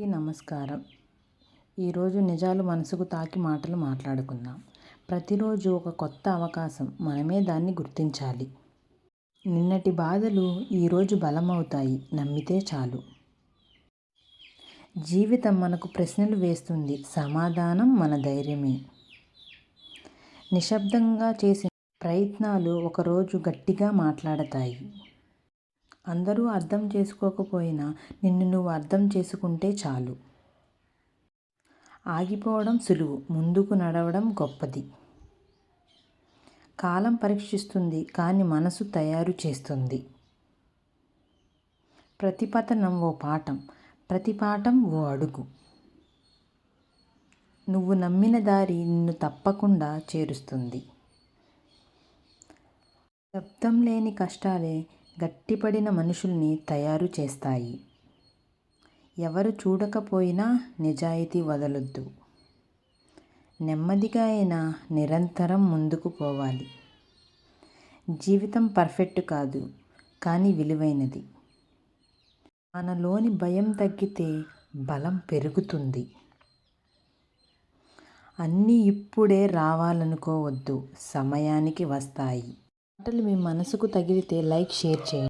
అందరికీ నమస్కారం. ఈరోజు నిజాలు మనసుకు తాకి మాటలు మాట్లాడుకుందాం. ప్రతిరోజు ఒక కొత్త అవకాశం మనమే దాన్ని గుర్తించాలి. నిన్నటి బాధలు ఈరోజు బలమవుతాయి. నమ్మితే చాలు. జీవితం మనకు ప్రశ్నలు వేస్తుంది. సమాధానం మన ధైర్యమే. నిశ్శబ్దంగా చేసిన ప్రయత్నాలు ఒకరోజు గట్టిగా మాట్లాడతాయి. అందరూ అర్థం చేసుకోకపోయినా నిన్ను నువ్వు అర్థం చేసుకుంటే చాలు. ఆగిపోవడం సులువు ముందుకు నడవడం గొప్పది. కాలం పరీక్షిస్తుంది కానీ మనసు తయారు చేస్తుంది. ప్రతిపతనం ఓ పాఠం ప్రతి పాఠం ఓ అడుగు. నువ్వు నమ్మిన దారి నిన్ను తప్పకుండా చేరుస్తుంది. శబ్దం లేని కష్టాలే గట్టిపడిన మనుషుల్ని తయారు చేస్తాయి. ఎవరు చూడకపోయినా నిజాయితీ వదలొద్దు. నెమ్మదిగా అయినా నిరంతరం ముందుకు పోవాలి. జీవితం పర్ఫెక్ట్ కాదు కానీ విలువైనది. మనలోని భయం తగ్గితే బలం పెరుగుతుంది. అన్నీ ఇప్పుడే రావాలనుకోవద్దు సమయానికి వస్తాయి. మాటలు మీ మనసుకు తగిలితే లైక్ షేర్ చేయండి.